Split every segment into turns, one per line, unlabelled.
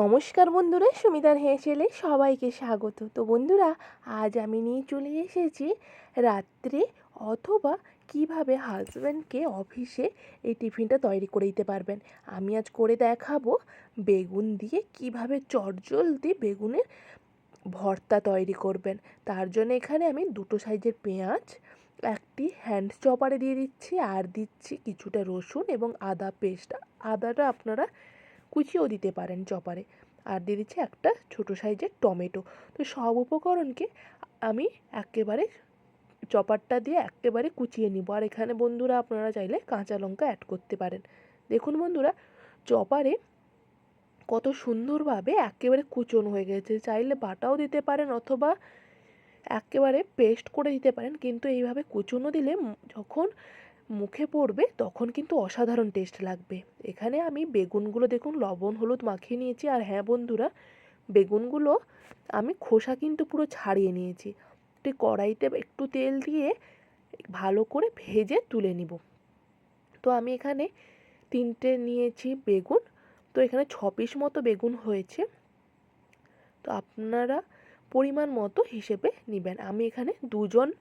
নমস্কার বন্ধুরা, সুমিতার হেসেলে সবাইকে স্বাগত। তো বন্ধুরা, আজ আমি নিয়ে চলে এসেছি রাত্রে অথবা কীভাবে হাজব্যান্ডকে অফিসে এই টিফিনটা তৈরি করে দিতে পারবেন। আমি আজ করে দেখাবো বেগুন দিয়ে কীভাবে চটজলদি বেগুনের ভর্তা তৈরি করবেন। তার জন্য এখানে আমি দুটো সাইজের পেঁয়াজ, একটি হ্যান্ড চপারে দিয়ে দিচ্ছি, আর দিচ্ছি কিছুটা রসুন এবং আদা পেস্ট আদাটা আপনারা কুচিয়েও দিতে পারেন চপারে। আর দিয়ে দিচ্ছি একটা ছোটো সাইজের টমেটো। তো সব উপকরণকে আমি একেবারে চপারটা দিয়ে একেবারে কুচিয়ে নিব। আর এখানে বন্ধুরা আপনারা চাইলে কাঁচা লঙ্কা অ্যাড করতে পারেন। দেখুন বন্ধুরা, চপারে কত সুন্দরভাবে একেবারে কুচন হয়ে গেছে। চাইলে বাটাও দিতে পারেন অথবা একেবারে পেস্ট করে দিতে পারেন। কিন্তু এইভাবে কুচনো দিলে যখন মুখে পড়বে, তখন কিন্তু অসাধারণ টেস্ট লাগবে। এখানে আমি বেগুনগুলো দেখুন, লবণ, হলুদ মাখিয়ে নিয়েছি। আর হ্যাঁ বন্ধুরা, বেগুনগুলো আমি খোসা কিন্তু পুরো ছাড়িয়ে নিয়েছি। একটি কড়াইতে একটু তেল দিয়ে ভালো করে ভেজে তুলে নিব। তো আমি এখানে তিনটে নিয়েছি বেগুন। তো এখানে ছ পিস মতো বেগুন হয়েছে। তো আপনারা পরিমাণ মতো হিসেবে নেবেন। আমি এখানে দুজন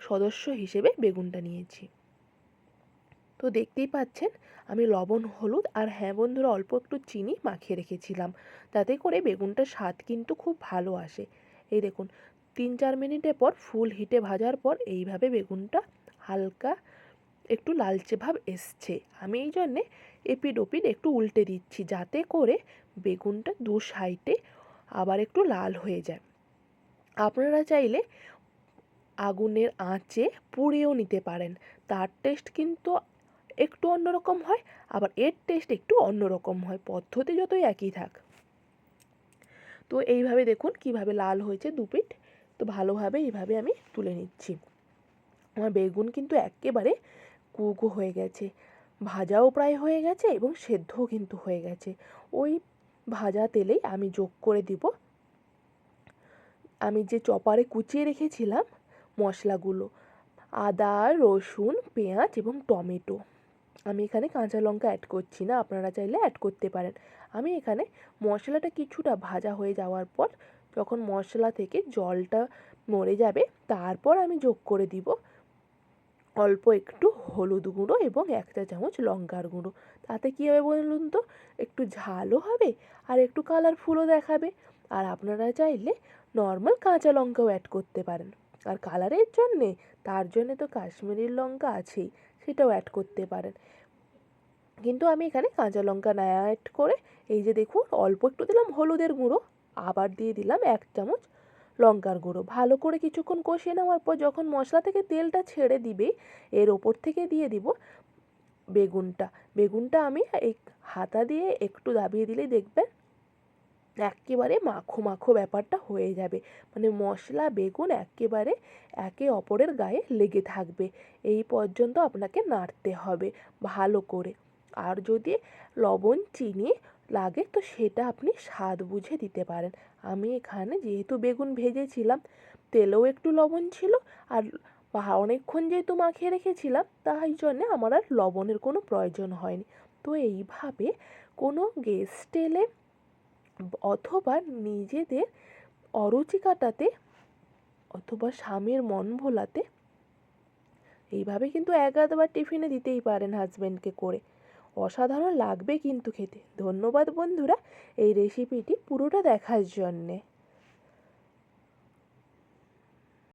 সদস্য হিসেবে বেগুনটা নিয়েছি। তো দেখতেই পাচ্ছেন, আমি লবণ, হলুদ আর হ্যাঁ বন্ধুরা অল্প একটু চিনি মাখিয়ে রেখেছিলাম। তাতে করে বেগুনটার স্বাদ কিন্তু খুব ভালো আসে। এই দেখুন, তিন চার মিনিটের পর ফুল হিটে ভাজার পর এইভাবে বেগুনটা হালকা একটু লালচে ভাব এসছে। আমি এই জন্যে এপিড ওপিড একটু উল্টে দিচ্ছি যাতে করে বেগুনটা দু সাইডে আবার একটু লাল হয়ে যায়। আপনারা চাইলে আগুনের আঁচে পুড়িয়েও নিতে পারেন। তার টেস্ট কিন্তু একটু অন্যরকম হয়, আবার এর টেস্ট একটু অন্যরকম হয়, পদ্ধতি যতই একই থাক। তো এইভাবে দেখুন কীভাবে লাল হয়েছে দুপিট তো ভালোভাবে এইভাবে আমি তুলে নিচ্ছি। আমার বেগুন কিন্তু একেবারে কুকো হয়ে গেছে। ভাজাও প্রায় হয়ে গেছে এবং সেদ্ধও কিন্তু হয়ে গেছে। ওই ভাজা তেলেই আমি যোগ করে দিব। আমি যে চপারে কুচিয়ে রেখেছিলাম মশলাগুলো, আদা, রসুন, পেঁয়াজ এবং টমেটো। আমি এখানে কাঁচা লঙ্কা অ্যাড করছি না, আপনারা চাইলে অ্যাড করতে পারেন। আমি এখানে মশলাটা কিছুটা ভাজা হয়ে যাওয়ার পর যখন মশলা থেকে জলটা মরে যাবে, তারপর আমি যোগ করে দিব অল্প একটু হলুদ গুঁড়ো এবং এক চা চামচ লঙ্কার গুঁড়ো। তাতে কী হবে বলুন তো? একটু ঝালও হবে আর একটু কালারফুলও দেখাবে। আর আপনারা চাইলে নর্মাল কাঁচা লঙ্কাও অ্যাড করতে পারেন। আর কালারের জন্যে, তার জন্যে তো কাশ্মীরি লঙ্কা আছেই। সেটাও অ্যাড করতে পারেন। কিন্তু আমি এখানে কাঁচা লঙ্কা না অ্যাড করে এই যে দেখুন, অল্প একটু দিলাম হলুদের গুঁড়ো, আবার দিয়ে দিলাম এক চামচ লঙ্কার গুঁড়ো। ভালো করে কিছুক্ষণ কষিয়ে নেওয়ার পর যখন মশলা থেকে তেলটা ছেড়ে দিবে, এর ওপর থেকে দিয়ে দিব বেগুনটা। বেগুনটা আমি এই হাতা দিয়ে একটু দাবিয়ে দিলেই দেখবেন একেবারে মাখো মাখো ব্যাপারটা হয়ে যাবে। মানে মশলা, বেগুন একেবারে একে অপরের গায়ে লেগে থাকবে। এই পর্যন্ত আপনাকে নাড়তে হবে ভালো করে। আর যদি লবণ, চিনি লাগে, তো সেটা আপনি স্বাদ বুঝে দিতে পারেন। আমি এখানে যেহেতু বেগুন ভেজেছিলাম, তেলেও একটু লবণ ছিল আর অনেকক্ষণ যেহেতু মাখিয়ে রেখেছিলাম, তাই জন্যে আমার আর লবণের কোনো প্রয়োজন হয়নি। তো এইভাবে কোনো গেস্ট এলে অথবা নিজেদের অরুচি কাটাতে অথবা স্বামীর মন ভোলাতে এইভাবে কিন্তু এক আধবার টিফিনে দিতেই পারেন হাজব্যান্ডকে করে। অসাধারণ লাগবে কিন্তু খেতে। ধন্যবাদ বন্ধুরা, এই রেসিপিটি পুরোটা দেখার জন্যে।